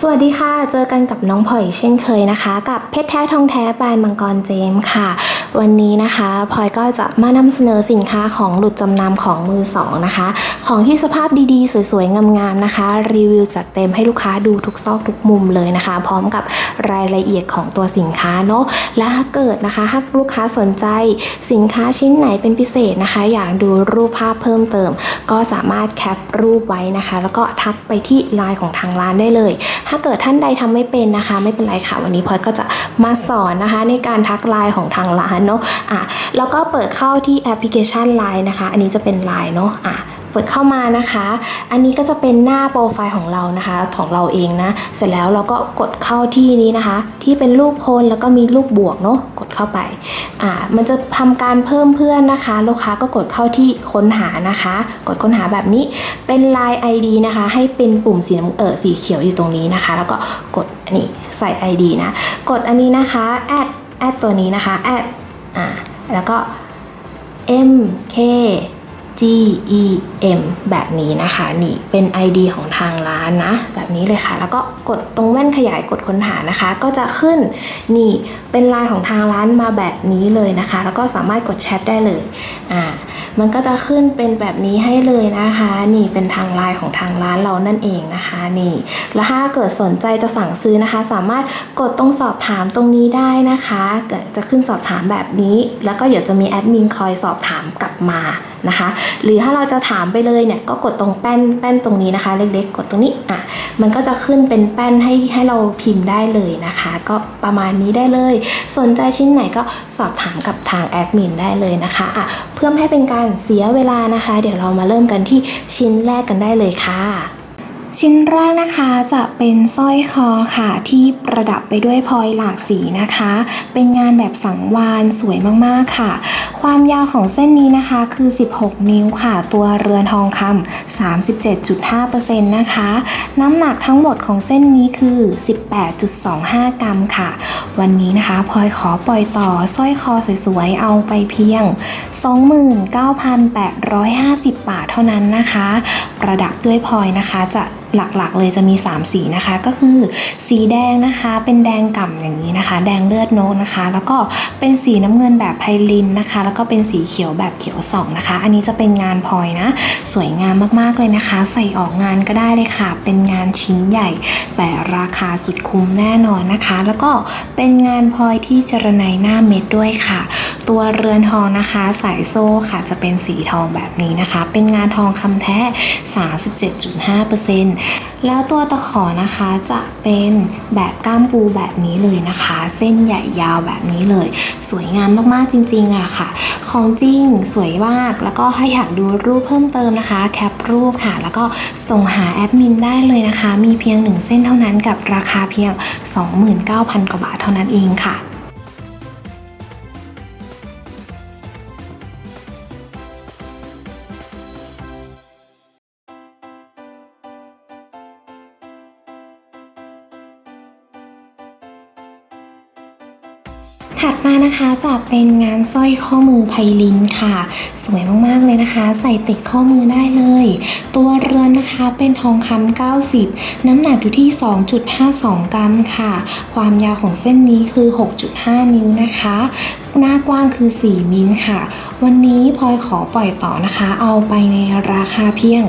สวัสดีค่ะ เจอกันกับน้องพลอยเช่นเคยนะคะ กับเพชรแท้ทองแท้ปลายมังกรเจมส์ค่ะ วันนี้นะคะพลอยก็จะมานำเสนอสินค้าของหลุดจำนำของมือสองนะคะ ของที่สภาพดีๆ สวยๆ งามๆนะคะ รีวิวจัดเต็มให้ลูกค้าดูทุกซอกทุกมุมเลยนะคะ พร้อมกับรายละเอียดของตัวสินค้าเนาะและถ้าเกิดนะคะถ้าลูกค้าสนใจสินค้าชิ้นไหนเป็นพิเศษนะคะ อยากดูรูปภาพเพิ่มเติม ก็สามารถแคปรูปไว้นะคะ แล้วก็ทักไปที่ไลน์ของทางร้านได้เลย ถ้าเกิดท่านใดทำไม่เป็นนะคะ ไม่เป็นไรค่ะวันนี้พลอยก็จะมาสอนนะคะ ในการทักไลน์ของทางร้านเนาะอะแล้วก็เปิดเข้าที่แอปพลิเคชัน Line นะคะ อันนี้จะเป็น Line เนาะอะเปิดเข้ามานะคะ อันนี้ก็จะเป็นหน้าโปรไฟล์ของเรานะคะ ของเราเองนะ เสร็จแล้วเราก็กดเข้าที่นี้นะคะ ที่เป็นรูปคนแล้วก็มีรูปบวกเนาะ กดเข้าไป อ่า มันจะทำการเพิ่มเพื่อนนะคะ ลูกค้าก็กดเข้าที่ค้นหานะคะ กดค้นหาแบบนี้ เป็น Line ID นะคะ ให้เป็นปุ่มสีน้ำเออสีเขียวอยู่ตรงนี้นะคะ แล้วก็กดอันนี้ใส่ ID นะ กดอันนี้นะคะ แอด แอดตัวนี้นะคะ แอด อ่าแล้วก็ M K G E M แบบนี้นะคะ นี่เป็น ID ของทางร้านนะ แบบนี้เลยค่ะ แล้วก็กดตรงแว่นขยายกดค้นหานะคะ ก็จะขึ้นนี่เป็นไลน์ของทางร้านมาแบบนี้เลยนะคะ แล้วก็สามารถกดแชทได้เลยอ่ามันก็จะขึ้นเป็นแบบนี้ให้เลยนะคะ นี่เป็นทางไลน์ของทางร้านเรานั่นเองนะคะนี่แล้วถ้าเกิดสนใจจะสั่งซื้อนะคะ สามารถกดตรงสอบถามตรงนี้ได้นะคะจะขึ้นสอบถามแบบนี้ แล้วก็เดี๋ยวจะมีแอดมินคอยสอบถามกลับมานะคะ หรือถ้าเราจะถามไปเลยเนี่ยก็กดตรงแป้นแป้นตรงนี้นะคะ เล็กๆ กดตรงนี้อะมันก็จะขึ้นเป็นแป้นให้ให้เราพิมพ์ได้เลยนะคะ ก็ประมาณนี้ได้เลย สนใจชิ้นไหนก็สอบถามกับทางแอดมินได้เลยนะคะอะเพื่อไม่ให้เป็นการเสียเวลานะคะ เดี๋ยวเรามาเริ่มกันที่ชิ้นแรกกันได้เลยค่ะ ชิ้นแรกนะคะจะเป็นสร้อยคอค่ะที่ประดับไปด้วยพลอยหลากสีนะคะ เป็นงานแบบสังวานสวยมากๆค่ะ ความยาวของเส้นนี้นะคะคือ 16 นิ้วค่ะ ตัวเรือนทองคำ37.5%นะคะ น้ำหนักทั้งหมดของเส้นนี้คือ 18.25 กรัมค่ะ วันนี้นะคะพลอยขอปล่อยต่อสร้อยคอสวยๆเอาไปเพียง 29,850 บาทเท่านั้นนะคะ ประดับด้วยพลอยนะคะจะ หลักๆ เลยจะมี 3 สีนะคะ ก็คือสีแดงนะคะ เป็นแดงก่ำอย่างนี้นะคะ แดงเลือดนกนะคะ แล้วก็เป็นสีน้ำเงินแบบไพลินนะคะ แล้วก็เป็นสีเขียวแบบเขียวสองนะคะ อันนี้จะเป็นงานพลอยนะ สวยงามมากๆเลยนะคะ ใส่ออกงานก็ได้เลยค่ะ เป็นงานชิ้นใหญ่ แต่ราคาสุดคุ้มแน่นอนนะคะ แล้วก็เป็นงานพลอยที่จรไนหน้าเม็ดด้วยค่ะ ตัวเรือนทองนะคะ สายโซ่ค่ะจะเป็นสีทองแบบนี้นะคะ เป็นงานทองคำแท้ 37.5%แล้วตัวตะขอนะคะจะเป็นแบบก้ามปูแบบนี้เลยนะคะ เส้นใหญ่ยาวแบบนี้เลย สวยงามมากๆจริงๆอะค่ะ ของจริงสวยมากแล้วก็ถ้าอยากดูรูปเพิ่มเติมนะคะ แคปรูปค่ะ แล้วก็ส่งหาแอดมินได้เลยนะคะ มีเพียงหนึ่งเส้นเท่านั้นกับราคาเพียง 29,000 กว่าบาทเท่านั้นเองค่ะ นะคะจะเป็นงานสร้อยข้อมือไพลินค่ะ สวยมากๆเลยนะคะ ใส่ติดข้อมือได้เลย ตัวเรือนนะคะเป็นทองคำ90 น้ำหนักอยู่ที่ 2.52 กรัมค่ะ ความยาวของเส้นนี้คือ 6.5 นิ้วนะคะ หน้ากว้างคือ 4 มิลค่ะ วันนี้พลอยขอปล่อยต่อนะคะ เอาไปในราคาเพียง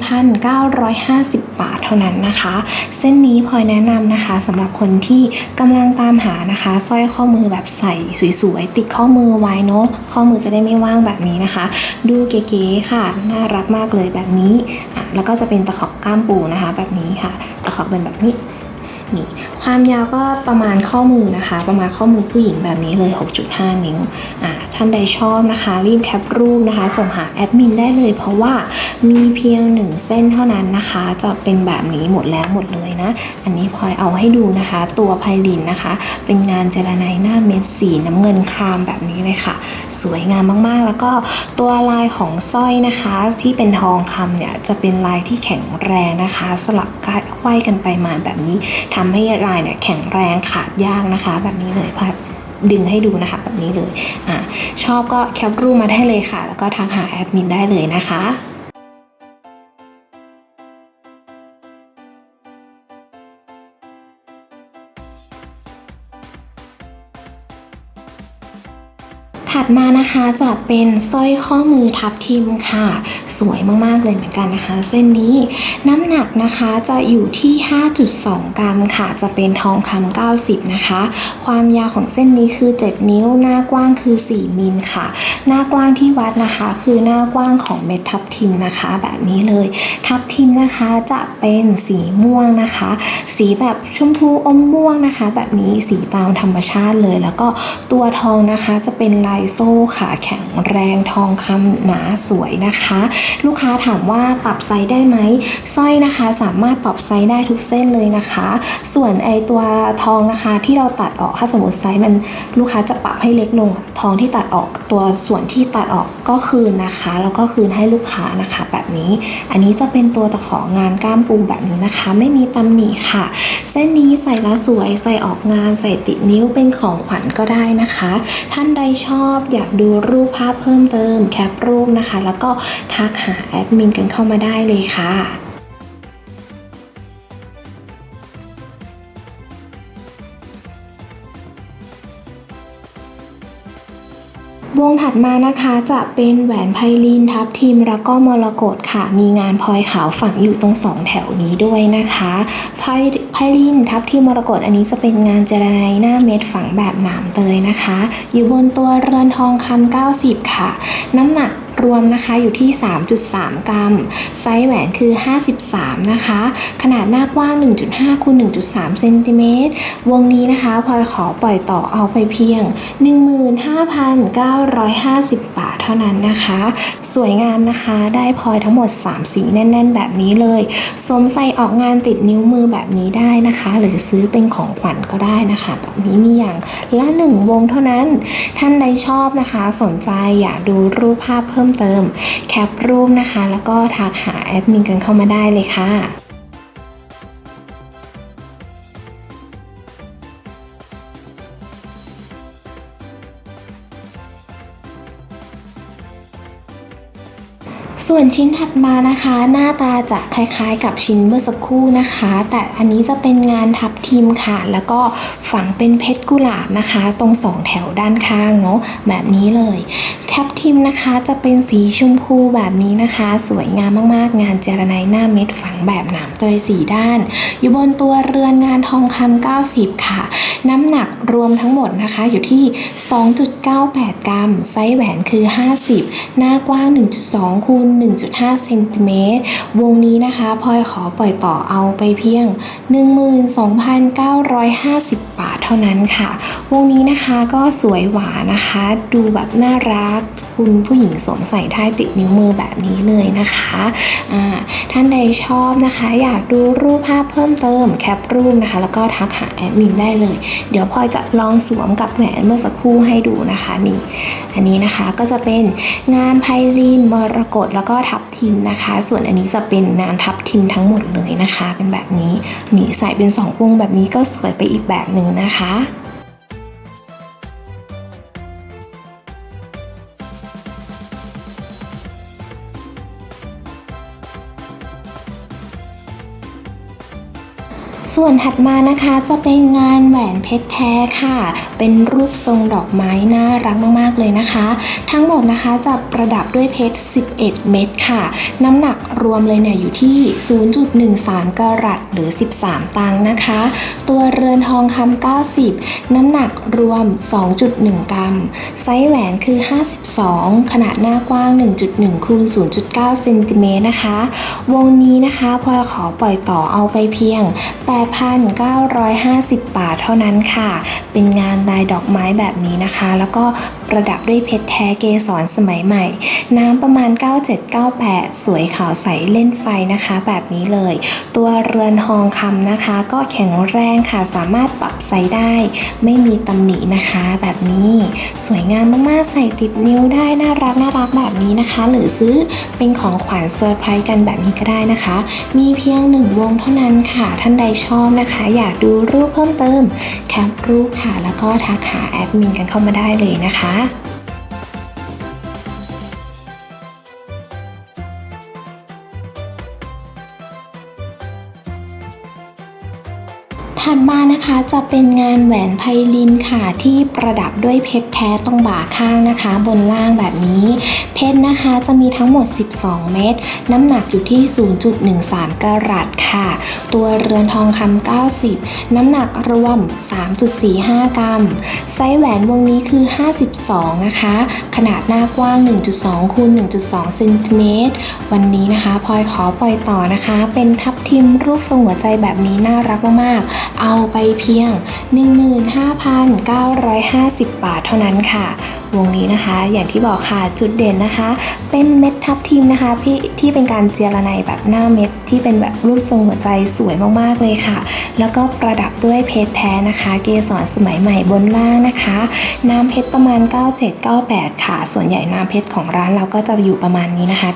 11,950 บาทเท่านั้นนะคะ เส้นนี้พลอยแนะนำนะคะสำหรับคนที่กำลังตามหานะคะสร้อยข้อมือแบบใส่สวยๆ ติดข้อมือไว้เนาะข้อมือจะได้ไม่ว่างแบบนี้นะคะ ดูเก๋ๆค่ะ น่ารักมากเลยแบบนี้อะแล้วก็จะเป็นตะขอบก้ามปูนะคะ แบบนี้ค่ะ ตะขอบเป็นแบบนี้ นี่ความยาวก็ประมาณข้อมือนะคะ ประมาณข้อมือผู้หญิงแบบนี้เลย 6.5 นิ้วอ่าท่านใดชอบนะคะ รีบแคปรูปนะคะ ส่งหาแอดมินได้เลย เพราะว่ามีเพียงหนึ่งเส้นเท่านั้นนะคะ จะเป็นแบบนี้หมดแล้วหมดเลยนะ อันนี้พลอยเอาให้ดูนะคะ ตัวไพลินนะคะ เป็นงานเจลาไนหน้าเม็ดสีน้ำเงินครามแบบนี้เลยค่ะ สวยงามมากๆ แล้วก็ตัวลายของสร้อยนะคะ ที่เป็นทองคำเนี่ยจะเป็นลายที่แข็งแรงนะคะ สลับไขว้กันไปมาแบบนี้ทำให้ลายเนี่ยแข็งแรงขาดยากนะคะ แบบนี้เลยพับดึงให้ดูนะคะแบบนี้เลยอะชอบก็แคปรูปมาได้เลยค่ะ แล้วก็ทักหาแอดมินได้เลยนะคะ มานะคะจะเป็นสร้อยข้อมือทับทิมค่ะ สวยมากๆเลยเหมือนกันนะคะ เส้นนี้น้ำหนักนะคะจะอยู่ที่ 5.2 กรัมค่ะ จะเป็นทองคำ90 นะคะ ความยาวของเส้นนี้คือ 7 นิ้ว หน้ากว้างคือ 4 มิลค่ะ หน้ากว้างที่วัดนะคะ คือหน้ากว้างของเม็ดทับทิมนะคะ แบบนี้เลย ทับทิมนะคะจะเป็นสีม่วงนะคะ สีแบบชมพูอมม่วงนะคะ แบบนี้สีตามธรรมชาติเลย แล้วก็ตัวทองนะคะจะเป็นลายโซ่ค่ะ แข็งแรงทองคำหนาสวยนะคะ ลูกค้าถามว่าปรับไซส์ได้ไหมสร้อยนะคะสามารถปรับไซส์ได้ทุกเส้นเลยนะคะ ส่วนไอตัวทองนะคะที่เราตัดออกถ้าสมมติไซส์มันลูกค้าจะปรับให้เล็กลง ทองที่ตัดออกตัวส่วนที่ตัดออกก็คืนนะคะ แล้วก็คืนให้ลูกค้านะคะ แบบนี้ อันนี้จะเป็นตัวตะของานก้ามปูแบบนี้นะคะ ไม่มีตำหนิค่ะ เส้นนี้ใส่ล้วสวยใส่ออกงานใส่ติดนิ้วเป็นของขวัญก็ได้นะคะ ท่านใดชอบอยากดูรูปภาพเพิ่มเติมแคปรูปนะคะ แล้วก็ทักหาแอดมินกันเข้ามาได้เลยค่ะ วงถัดมานะคะจะเป็นแหวนไพลินทับทิมแล้วก็มรกตค่ะ มีงานพลอยขาวฝังอยู่ตรงสองแถวนี้ด้วยนะคะไพไพลินทับทิมมรกตอันนี้จะเป็นงานเจรไนหน้าเม็ดฝังแบบหนามเตยนะคะ อยู่บนตัวเรือนทองคำ90 ค่ะ น้ำหนัก รวมนะคะอยู่ที่ 3.3 กรัม ไซส์แหวนคือ 53 นะคะ ขนาดหน้ากว้าง 1.5คูณ1.3เซนติเมตรวงนี้นะคะพลอยขอปล่อยต่อเอาไปเพียง 15,950 บาทเท่านั้นนะคะ สวยงามนะคะได้พลอยทั้งหมด 3 สีแน่น ๆ แบบนี้เลยสวมใส่ออกงานติดนิ้วมือแบบนี้ได้นะคะ หรือซื้อเป็นของขวัญก็ได้นะคะ แบบนี้มีอย่างละหนึ่งวงเท่านั้น ท่านใดชอบนะคะ สนใจอยากดูรูปภาพเพิ่มเติม แคปรูปนะคะ แล้วก็ทักหาแอดมินกันเข้ามาได้เลยค่ะ ส่วนชิ้นถัดมานะคะ หน้าตาจะคล้ายๆ กับชิ้นเมื่อสักครู่นะคะ แต่อันนี้จะเป็นงานทับทิมค่ะ แล้วก็ฝังเป็นเพชรกุหลาบนะคะ ตรงสองแถวด้านข้างเนาะแบบนี้เลยทับทิมนะคะจะเป็นสีชมพูแบบนี้นะคะ สวยงามมากๆ งานเจรไนหน้าเม็ดฝังแบบหนามเตยสีด้าน อยู่บนตัวเรือนงานทองคำ90 ค่ะ น้ำหนักรวมทั้งหมดนะคะอยู่ที่ 2.98 กรัม ไซส์แหวนคือ 50 หน้ากว้าง 1.2คูณ1.5เซนติเมตรวงนี้นะคะพลอยขอปล่อยต่อเอาไปเพียง 12,950 บาทเท่านั้นค่ะ วงนี้นะคะก็สวยหวานนะคะ ดูแบบน่ารัก คุณผู้หญิงสวมใส่ได้ติดนิ้วมือแบบนี้เลยนะคะท่านใดชอบนะคะ อยากดูรูปภาพเพิ่มเติมแคปรูปนะคะ แล้วก็ทักหาแอดมินได้เลย เดี๋ยวพลอยจะลองสวมกับแหวนเมื่อสักครู่ให้ดูนะคะนี่ อันนี้นะคะก็จะเป็นงานไพลินมรกตแล้วก็ทับทิมนะคะ ส่วนอันนี้จะเป็นงานทับทิมทั้งหมดเลยนะคะ เป็นแบบนี้นี่ใส่เป็นสองวงแบบนี้ก็สวยไปอีกแบบหนึ่งนะคะ ส่วนถัดมานะคะจะเป็นงานแหวนเพชรแท้ค่ะ เป็นรูปทรงดอกไม้น่ารักมากๆเลยนะคะ ทั้งหมดนะคะจะประดับด้วยเพชร 11 เม็ดค่ะ น้ำหนักรวมเลยเนี่ยอยู่ที่ 0.13 กรัตหรือ 13 ตังค์นะคะ ตัวเรือนทองคำ90 น้ำหนักรวม 2.1 กรัม ไซส์แหวนคือ 52 ขนาดหน้ากว้าง 1.1คูณ0.9เซนติเมตรนะคะ วงนี้นะคะพลอยขอปล่อยต่อเอาไปเพียง8,950 บาทเท่านั้นค่ะ เป็นงานลายดอกไม้แบบนี้นะคะ แล้วก็ ประดับด้วยเพชรแท้เกสรสมัยใหม่ น้ำประมาณ 9798 สวยขาวใสเล่นไฟนะคะ แบบนี้เลย ตัวเรือนทองคำนะคะ ก็แข็งแรงค่ะสามารถปรับไซส์ได้ ไม่มีตำหนินะคะ แบบนี้สวยงามมากๆใส่ติดนิ้วได้น่ารักน่ารักแบบนี้นะคะ หรือซื้อเป็นของขวัญเซอร์ไพรส์กันแบบนี้ก็ได้นะคะ มีเพียงหนึ่งวงเท่านั้นค่ะ ท่านใดชอบนะคะ อยากดูรูปเพิ่มเติม แคปรูปค่ะ แล้วก็ทักหาแอดมินกันเข้ามาได้เลยนะคะ ถัดมานะคะจะเป็นงานแหวนไพลินค่ะที่ประดับด้วยเพชรแท้ตรงบ่าข้างนะคะ บนล่างแบบนี้ เพชรนะคะจะมีทั้งหมด 12 เม็ดน้ำหนักอยู่ที่ 0.13 กรัตค่ะ ตัวเรือนทองคำ90 น้ำหนักรวม 3.45 กรัม ไซส์แหวนวงนี้คือ 52 นะคะ ขนาดหน้ากว้าง 1.2คูณ1.2เซนติเมตรวันนี้นะคะพลอยขอปล่อยต่อนะคะ เป็นทับทิมรูปทรงหัวใจแบบนี้น่ารักมากเอาไปเพียง 15,950 บาทเท่านั้นค่ะ วงนี้นะคะ อย่างที่บอกค่ะจุดเด่นนะคะ เป็นเม็ดทับทิมนะคะพี่ที่เป็นการเจียระไนแบบหน้าเม็ดที่เป็นแบบรูปทรงหัวใจสวยมากๆเลยค่ะ แล้วก็ประดับด้วยเพชรแท้นะคะ เกสรสมัยใหม่บนล่างนะคะ น้ำเพชรประมาณ 9798 ค่ะ ส่วนใหญ่น้ำเพชรของร้านเราก็จะอยู่ประมาณนี้นะคะ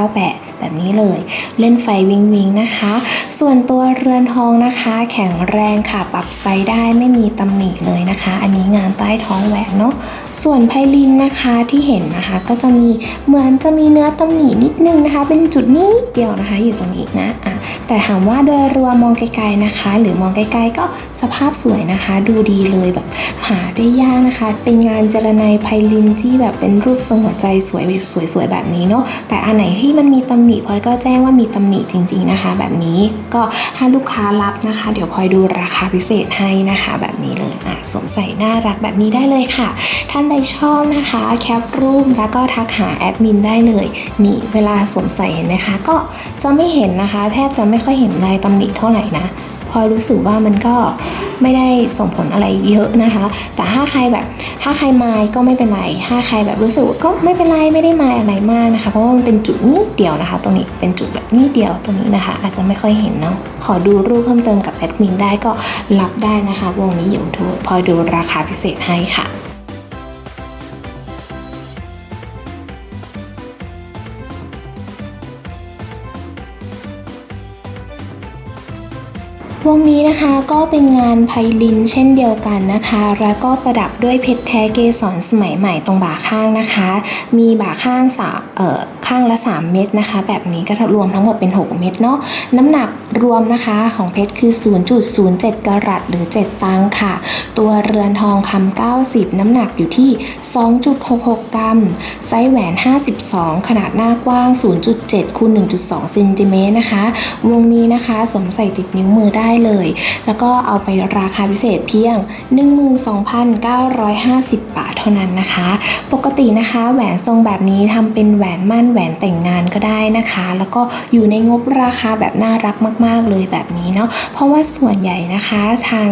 9798แบบนี้เลยเล่นไฟวิงวิงนะคะ ส่วนตัวเรือนทองนะคะ แข็งแรงค่ะ ปรับไซส์ได้ไม่มีตำหนิเลยนะคะ อันนี้งานใต้ท้องแหวนเนาะส่วนไพลินนะคะที่เห็นนะคะ ก็จะมีเหมือนจะมีเนื้อตำหนินิดนึงนะคะ เป็นจุดนิดเดียวนะคะ อยู่ตรงนี้นะอะแต่ถามว่าโดยรวมมองไกลๆนะคะ หรือมองไกลๆก็สภาพสวยนะคะ ดูดีเลยแบบหาได้ยากนะคะ เป็นงานเจรไนไพลินที่แบบเป็นรูปทรงหัวใจสวยสวยๆแบบนี้เนาะแต่อันไหนที่มันมีตำหนิพลอยก็แจ้งว่ามีตำหนิจริง ๆนะคะ แบบนี้ก็ถ้าลูกค้ารับนะคะ เดี๋ยวพลอยดูราคาพิเศษให้นะคะ แบบนี้เลยอะสวมใส่น่ารักแบบนี้ได้เลยค่ะ ท่านใดชอบนะคะแคปรูปแล้วก็ทักหาแอดมินได้เลย นี่เวลาสวมใส่เห็นไหมคะ ก็จะไม่เห็นนะคะ แทบจะไม่ค่อยเห็นลายตำหนิเท่าไหร่นะพอรู้สึกว่ามันก็ไม่ได้ส่งผลอะไรเยอะนะคะ แต่ถ้าใครแบบถ้าใครมายก็ไม่เป็นไร ถ้าใครแบบรู้สึกก็ไม่เป็นไรไม่ได้มายอะไรมากนะคะ เพราะว่ามันเป็นจุดนิดเดียวนะคะ ตรงนี้เป็นจุดแบบนิดเดียวตรงนี้นะคะ อาจจะไม่ค่อยเห็นเนาะขอดูรูปเพิ่มเติมกับแอดมินได้ก็รับได้นะคะ วงนี้เดี๋ยวพอดูราคาพิเศษให้ค่ะ วงนี้นะคะก็เป็นงานไพลินเช่นเดียวกันนะคะ แล้วก็ประดับด้วยเพชรแท้เกสรสมัยใหม่ตรงบ่าข้างนะคะ มีบ่าข้างสาเอ่อ ข้างละ 3 เม็ดนะคะ แบบนี้ก็รวมทั้งหมดเป็น 6 เม็ดเนาะน้ำหนักรวมนะคะของเพชรคือ 0.07 กรัตหรือ 7 ตังค์ค่ะ ตัวเรือนทองคำ90 น้ำหนักอยู่ที่ 2.66 กรัม ไซส์แหวน 52 ขนาดหน้ากว้าง 0.7คูณ1.2เซนติเมตรนะคะ วงนี้นะคะสวมใส่ติดนิ้วมือได้เลย แล้วก็เอาไปราคาพิเศษเพียง 12,950 บาทเท่านั้นนะคะ ปกตินะคะ แหวนทรงแบบนี้ทำเป็นแหวนมั่นแหวนแต่งงานก็ได้นะคะ แล้วก็อยู่ในงบราคาแบบน่ารักมาก ๆ เลยแบบนี้เนาะเพราะว่าส่วนใหญ่นะคะทาง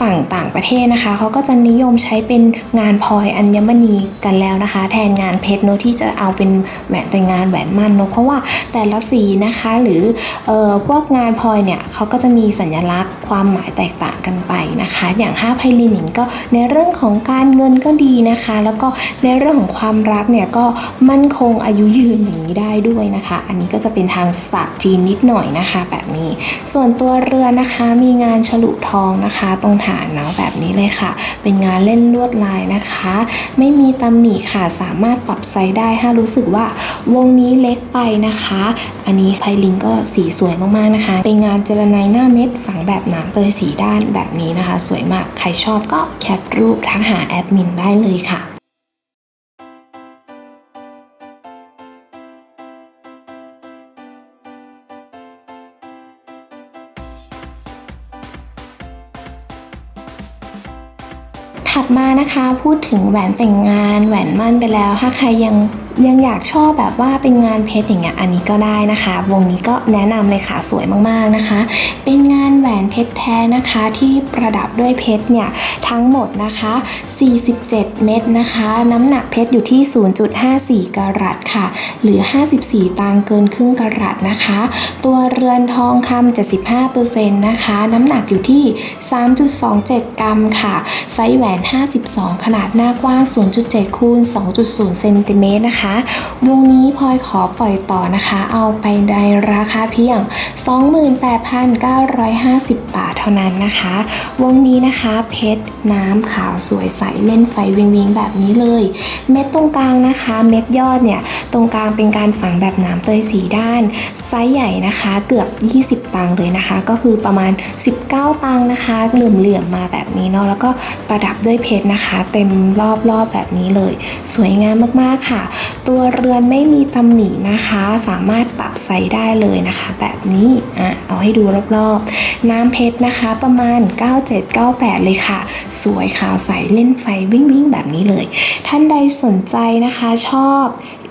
ฝั่งต่างประเทศนะคะเขาก็จะนิยมใช้เป็นงานพลอยอัญมณีกันแล้วนะคะ แทนงานเพชรเนอะที่จะเอาเป็นแหวนแต่งงานแหวนมั่นเนอะเพราะว่าแต่ละสีนะคะหรือเอ่อพวกงานพลอยเนี่ยเขาก็จะมีสัญลักษณ์ความหมายแตกต่างกันไปนะคะ อย่างห้าไพลินอย่งก็ในเรื่องของการเงินก็ดีนะคะ แล้วก็ในเรื่องของความรักเนี่ยก็มั่นคงอายุยืนอย่างนี้ได้ด้วยนะคะ อันนี้ก็จะเป็นทางศาสตร์จีนนิดหน่อยนะคะ แบบนี้ ส่วนตัวเรือนะคะมีงานฉลุทองนะคะ ตรงฐานเนาะแบบนี้เลยค่ะ เป็นงานเล่นลวดลายนะคะ ไม่มีตำหนิค่ะสามารถปรับไซส์ได้ถ้ารู้สึกว่าวงนี้เล็กไปนะคะ อันนี้ไพลินก็สีสวยมากๆนะคะ เป็นงานเจรไนหน้าเม็ดฝังแบบหนามเตยสีด้านแบบนี้นะคะ สวยมากใครชอบก็แคปรูปทักหาแอดมินได้เลยค่ะ นะคะ พูดถึงแหวนแต่งงาน แหวนมั่นไปแล้ว ถ้าใครยัง ยังอยากชอบแบบว่าเป็นงานเพชรอย่างเงี้ยอันนี้ก็ได้นะคะ วงนี้ก็แนะนำเลยค่ะสวยมากๆนะคะ เป็นงานแหวนเพชรแท้นะคะที่ประดับด้วยเพชรเนี่ยทั้งหมดนะคะ 47 เม็ดนะคะ น้ำหนักเพชรอยู่ที่ 0.54 กรัตค่ะ หรือ 54 ตังเกินครึ่งกรัตนะคะ ตัวเรือนทองคำ75%นะคะ น้ำหนักอยู่ที่ 3.27 กรัมค่ะ ไซส์แหวน 52 ขนาดหน้ากว้าง 0.7คูณ2.0เซนติเมตรนะคะวงนี้พลอยขอปล่อยต่อนะคะ เอาไปในราคาเพียง 28,950 บาทเท่านั้นนะคะ วงนี้นะคะเพชรน้ำขาวสวยใสเล่นไฟวิงวิงแบบนี้เลย เม็ดตรงกลางนะคะ เม็ดยอดเนี่ยตรงกลางเป็นการฝังแบบน้ำเตยสีด้านไซส์ใหญ่นะคะเกือบ 20 ตังค์เลยนะคะ ก็คือประมาณ 19 ตังค์นะคะเหลื่อมๆมาแบบนี้เนาะแล้วก็ประดับด้วยเพชรนะคะ เต็มรอบๆแบบนี้เลย สวยงามมากๆค่ะตัวเรือนไม่มีตำหนินะคะ สามารถปรับไซส์ได้เลยนะคะ แบบนี้อะเอาให้ดูรอบๆ น้ำเพชรนะคะประมาณ 9798 เลยค่ะ สวยขาวใสเล่นไฟวิ่งวิ่งๆแบบนี้เลย ท่านใดสนใจนะคะชอบ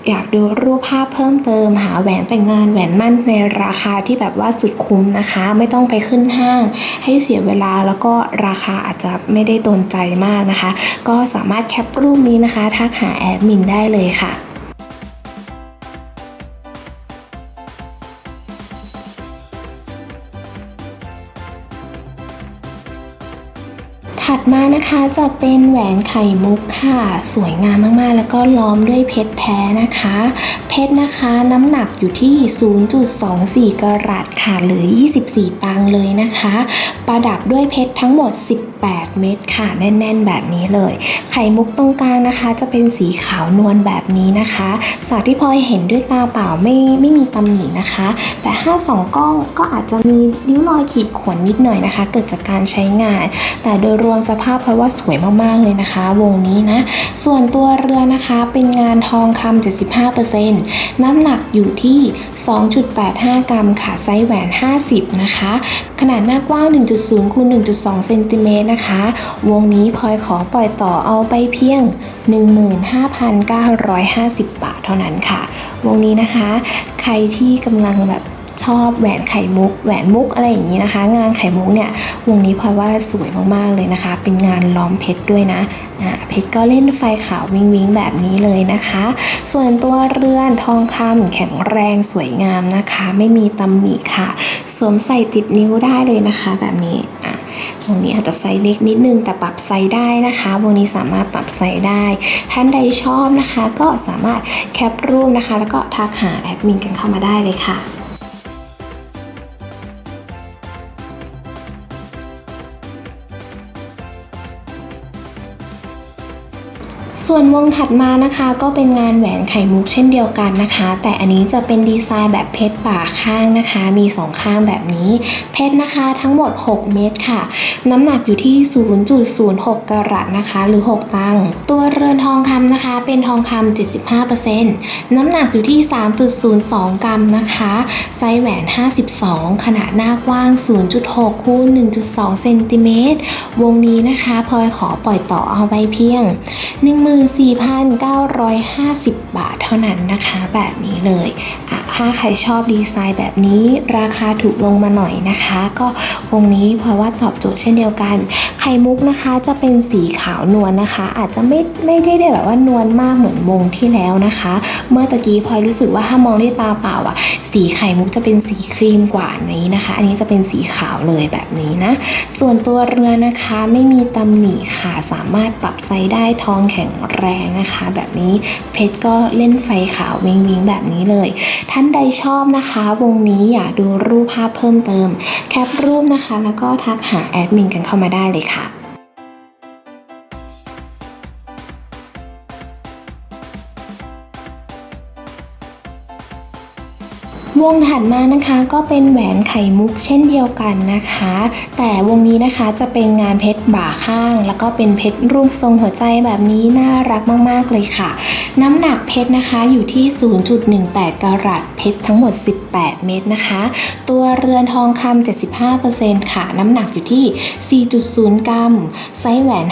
อยากดูรูปภาพเพิ่มเติมหาแหวนแต่งงานแหวนมั่นในราคาที่แบบว่าสุดคุ้มนะคะ ไม่ต้องไปขึ้นห้าง ให้เสียเวลาแล้วก็ราคาอาจจะไม่ได้โดนใจมากนะคะ ก็สามารถแคปรูปนี้นะคะ ทักหาแอดมินได้เลยค่ะ นะคะจะเป็นแหวนไข่มุกค่ะ สวยงามมากๆ แล้วก็ล้อมด้วยเพชรแท้นะคะเพชรนะคะ น้ำหนักอยู่ที่ 0.24 กรัตค่ะ หรือ 24 ตังเลยนะคะ ประดับด้วยเพชรทั้งหมด 18 เม็ดค่ะ แน่น ๆ แบบนี้เลย ไข่มุกตรงกลางนะคะ จะเป็นสีขาวนวลแบบนี้นะคะจากที่พลอยเห็นด้วยตาเปล่าไม่ไม่มีตำหนินะคะ แต่ถ้าสองกล้องก็อาจจะมีริ้วรอยขีดข่วนนิดหน่อยนะคะ เกิดจากการใช้งาน แต่โดยรวมสภาพเพราะว่าสวยมากๆเลยนะคะ วงนี้นะ ส่วนตัวเรือนะคะเป็นงานทองคำ75%น้ำหนักอยู่ที่ 2.85 กรัมค่ะ ไซส์แหวน 50 นะคะ ขนาดหน้ากว้าง 1.0คูณ1.2 เซนติเมตรนะคะ วงนี้พลอยขอปล่อยต่อเอาไปเพียง 15,950 บาทเท่านั้นค่ะ วงนี้นะคะ ใครที่กำลังแบบ ชอบแหวนไข่มุกแหวนมุกอะไรอย่างนี้นะคะ งานไข่มุกเนี่ยวงนี้พลอยว่าสวยมากๆเลยนะคะ เป็นงานล้อมเพชรด้วยนะอะเพชรก็เล่นไฟขาววิงวิงแบบนี้เลยนะคะ ส่วนตัวเรือนทองคำแข็งแรงสวยงามนะคะ ไม่มีตำหนิค่ะ สวมใส่ติดนิ้วได้เลยนะคะ แบบนี้อะวงนี้อาจจะไซส์เล็กนิดนึงแต่ปรับไซส์ได้นะคะวงนี้สามารถปรับไซส์ได้ท่านใดชอบนะคะ ก็สามารถแคปรูปนะคะ แล้วก็ทักหาแอดมินกันเข้ามาได้เลยค่ะ ส่วนวงถัดมานะคะก็เป็นงานแหวนไข่มุกเช่นเดียวกันนะคะ แต่อันนี้จะเป็นดีไซน์แบบเพชรป่าข้างนะคะ มี 2 ข้างแบบนี้ เพชรนะคะทั้งหมด 6 เม็ดค่ะ น้ำหนักอยู่ที่ 0.06 กรัตนะคะ หรือ 6 ตังค์ตัวเรือนทองคำนะคะ เป็นทองคำ75%น้ำหนักอยู่ที่ 3.02 กรัมนะคะ ไซส์แหวน 52 ขนาดหน้ากว้าง 0.6 คูณ 1.2 เซนติเมตรวงนี้นะคะพลอยขอปล่อยต่อเอาไปเพียง14,950 บาทเท่านั้นนะคะแบบนี้เลยอะถ้าใครชอบดีไซน์แบบนี้ ราคาถูกลงมาหน่อยนะคะ ก็วงนี้เพราะว่าตอบโจทย์เช่นเดียวกัน ไข่มุกนะคะจะเป็นสีขาวนวลนะคะ อาจจะไม่ไม่ได้ได้แบบว่านวลมากเหมือนวงที่แล้วนะคะ เมื่อตะกี้พลอยรู้สึกว่าถ้ามองด้วยตาเปล่าอะสีไข่มุกจะเป็นสีครีมกว่านี้นะคะ อันนี้จะเป็นสีขาวเลยแบบนี้นะ ส่วนตัวเรือนะคะไม่มีตำหนิค่ะสามารถปรับไซส์ได้ทองแข็งแรงนะคะ แบบนี้เพชรก็เล่นไฟขาววิงวิงแบบนี้เลย ท่านใดชอบนะคะ วงนี้อยากดูรูปภาพเพิ่มเติม แคปรูปนะคะ แล้วก็ทักหาแอดมินกันเข้ามาได้เลยค่ะ วงถัดมานะคะก็เป็นแหวนไข่มุกเช่นเดียวกันนะคะ แต่วงนี้นะคะจะเป็นงานเพชรบ่าข้าง แล้วก็เป็นเพชรรูปทรงหัวใจแบบนี้น่ารักมาก ๆ เลยค่ะ น้ำหนักเพชรนะคะอยู่ที่ 0.18 กรัตเพชรทั้งหมด 18 เม็ดนะคะ ตัวเรือนทองคำ75%ค่ะ น้ำหนักอยู่ที่ 4.0 กรัม ไซส์แหวน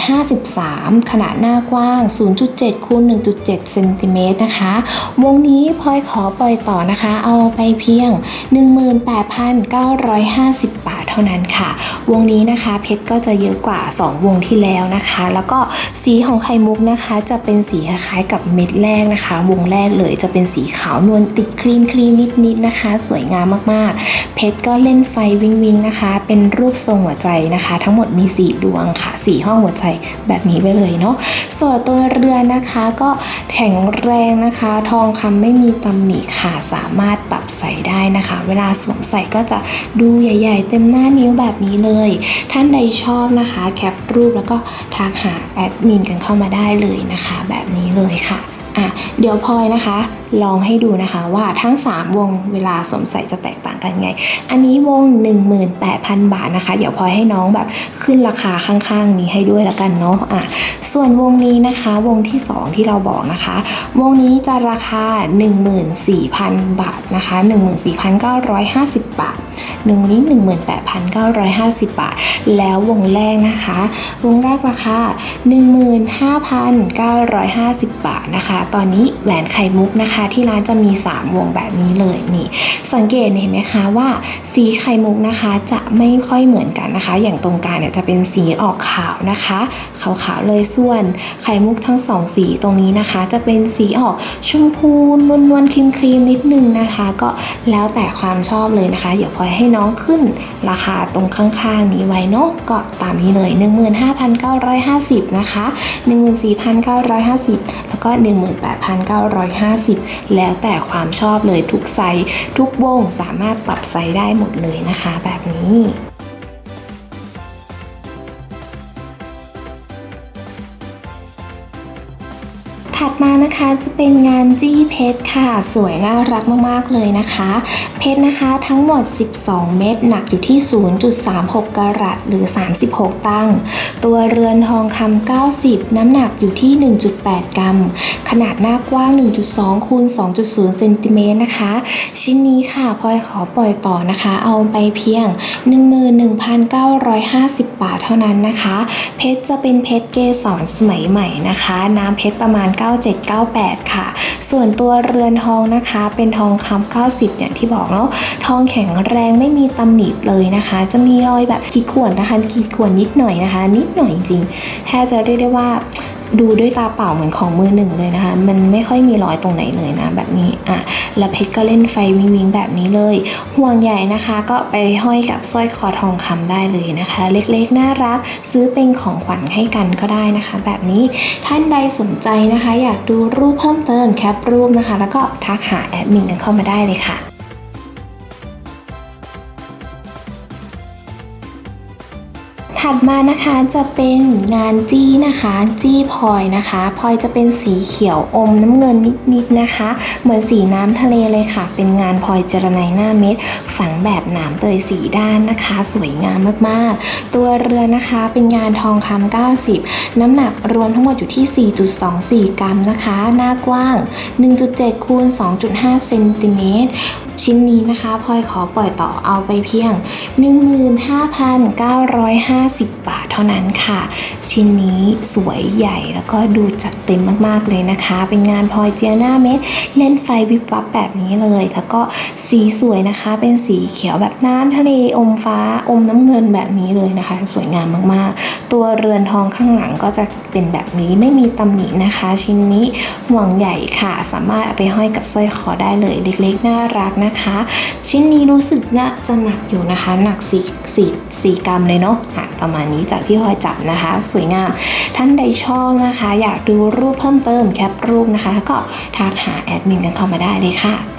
53 ขนาดหน้ากว้าง 0.7คูณ1.7 เซนติเมตรนะคะ วงนี้พลอยขอปล่อยต่อนะคะ เอาไปเพียง 18,950 บาท ท่านั้นค่ะ วงนี้นะคะเพชรก็จะเยอะกว่า 2 วงที่แล้วนะคะ แล้วก็สีของไข่มุกนะคะ จะเป็นสีคล้ายกับเม็ดแรกนะคะ วงแรกเลยจะเป็นสีขาวนวลติดครีมครีมนิดๆนะคะ สวยงามมากๆ เพชรก็เล่นไฟวิงวิงนะคะ เป็นรูปทรงหัวใจนะคะ ทั้งหมดมี4ดวงค่ะ4ห้องหัวใจแบบนี้ไปเลยเนาะส่วนตัวเรือนนะคะก็แข็งแรงนะคะ ทองคำไม่มีตำหนิค่ะสามารถปรับใส่ได้นะคะ เวลาสวมใส่ก็จะดูใหญ่ ๆ เต็มหน้า5 นิ้วแบบนี้เลย ท่านใดชอบนะคะ แคปรูปแล้วก็ทักหาแอดมินกันเข้ามาได้เลยนะคะ แบบนี้เลยค่ะ อะเดี๋ยวพลอยนะคะ ลองให้ดูนะคะว่าทั้ง 3 วงเวลาสวมใส่จะแตกต่างกันไง อันนี้วง 18,000 บาทนะคะ เดี๋ยวพลอยให้น้องแบบขึ้นราคาข้างๆ นี้ให้ด้วยละกันเนาะอะส่วนวงนี้นะคะวงที่ 2 ที่เราบอกนะคะ วงนี้จะราคา 14,000 บาทนะคะ 14,950 บาทหนึ่งนี้18,950 บาท แล้ววงแรกนะคะ วงแรกราคา 15,950 บาทนะคะตอนนี้แหวนไข่มุกนะคะ ที่ร้านจะมี 3 วงแบบนี้เลยนี่ สังเกตเห็นไหมคะว่า สีไข่มุกนะคะจะไม่ค่อยเหมือนกันนะคะ อย่างตรงกลางเนี่ยจะเป็นสีออกขาวนะคะขาวๆเลยส่วนไข่มุกทั้งสองสีตรงนี้นะคะ จะเป็นสีออกชมพูนวลๆครีมๆนิดนึงนะคะ ก็แล้วแต่ความชอบเลยนะคะเดี๋ยวพลอยให้น้องขึ้นราคาตรงข้างๆนี้ไว้เนาะก็ตามนี้เลย 15,950 นะคะ 14,950 แล้วก็18,950 แล้วแต่ความชอบเลยทุกไซส์ทุกวงสามารถปรับไซส์ได้หมดเลยนะคะ แบบนี้ ถัดมานะคะจะเป็นงานจี้เพชรค่ะ สวยน่ารักมากๆเลยนะคะ เพชรนะคะทั้งหมด 12 เม็ดหนักอยู่ที่ 0.36 กรัตหรือ 36 ตังตัวเรือนทองคำ90 น้ำหนักอยู่ที่ 1.8 กรัม ขนาดหน้ากว้าง 1.2คูณ2.0เซนติเมตรนะคะ ชิ้นนี้ค่ะพลอยขอปล่อยต่อนะคะ เอาไปเพียง 11,950 บาทเท่านั้นนะคะ เพชรจะเป็นเพชรเกสรสมัยใหม่นะคะ น้ำเพชรประมาณ9 9798 ค่ะ ส่วนตัวเรือนทองนะคะ เป็นทองคำ90 อย่างที่บอกเนาะทองแข็งแรงไม่มีตำหนิเลยนะคะ จะมีรอยแบบขีดข่วนนะคะขีดข่วนนิดหน่อยนะคะ นิดหน่อยจริงแทบจะเรียกได้ว่า ดูด้วยตาเปล่าเหมือนของมือหนึ่งเลยนะคะ มันไม่ค่อยมีรอยตรงไหนเลยนะแบบนี้อะแล้วเพชรก็เล่นไฟวิงวิงแบบนี้เลย ห่วงใหญ่นะคะก็ไปห้อยกับสร้อยคอทองคำได้เลยนะคะ เล็กๆน่ารัก ซื้อเป็นของขวัญให้กันก็ได้นะคะ แบบนี้ท่านใดสนใจนะคะ อยากดูรูปเพิ่มเติมแคปรูปนะคะ แล้วก็ทักหาแอดมินกันเข้ามาได้เลยค่ะ ถัดมานะคะจะเป็นงานจี้นะคะ จี้พลอยนะคะพลอยจะเป็นสีเขียวอมน้ำเงินนิดๆนะคะ เหมือนสีน้ำทะเลเลยค่ะ เป็นงานพลอยเจรไนหน้าเม็ด ฝังแบบหนามเตยสีด้านนะคะ สวยงามมากๆ ตัวเรือนะคะเป็นงานทองคำ90 น้ำหนักรวมทั้งหมดอยู่ที่ 4.24 กรัมนะคะ หน้ากว้าง 1.7คูณ2.5เซนติเมตร ชิ้นนี้นะคะพลอยขอปล่อยต่อเอาไปเพียง 15,950 บาทเท่านั้นค่ะ ชิ้นนี้สวยใหญ่แล้วก็ดูจัดเต็มมากๆเลยนะคะ เป็นงานพลอยเจียหน้าเม็ดเล่นไฟวิบวับแบบนี้เลย แล้วก็สีสวยนะคะ เป็นสีเขียวแบบน้ำทะเลอมฟ้าอมน้ำเงินแบบนี้เลยนะคะ สวยงามมากๆ ตัวเรือนทองข้างหลังก็จะเป็นแบบนี้ไม่มีตำหนินะคะ ชิ้นนี้ห่วงใหญ่ค่ะ สามารถเอาไปห้อยกับสร้อยคอได้เลยเล็กๆน่ารักนะคะ ชิ้นนี้รู้สึกน่าจะหนักอยู่นะคะ หนักสี่สี่สี่กรัมเลยเนาะประมาณนี้จากที่พลอยจับนะคะ สวยงาม ท่านใดชอบนะคะ อยากดูรูปเพิ่มเติมแคปรูปนะคะ ก็ทักหาแอดมินกันเข้ามาได้เลยค่ะ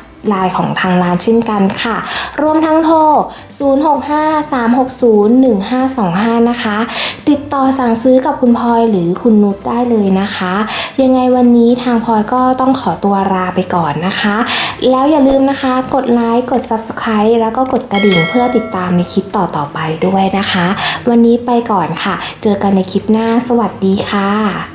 ไลน์ของทางร้านเช่นกันค่ะ รวมทั้งโทร 0653601525 นะคะ ติดต่อสั่งซื้อกับคุณพลอยหรือคุณนุชได้เลยนะคะ ยังไงวันนี้ทางพลอยก็ต้องขอตัวลาไปก่อนนะคะ แล้วอย่าลืมนะคะ กดไลค์ กด Subscribe แล้วก็กดกระดิ่งเพื่อติดตามในคลิปต่อๆไปด้วยนะคะ วันนี้ไปก่อนค่ะ เจอกันในคลิปหน้า สวัสดีค่ะ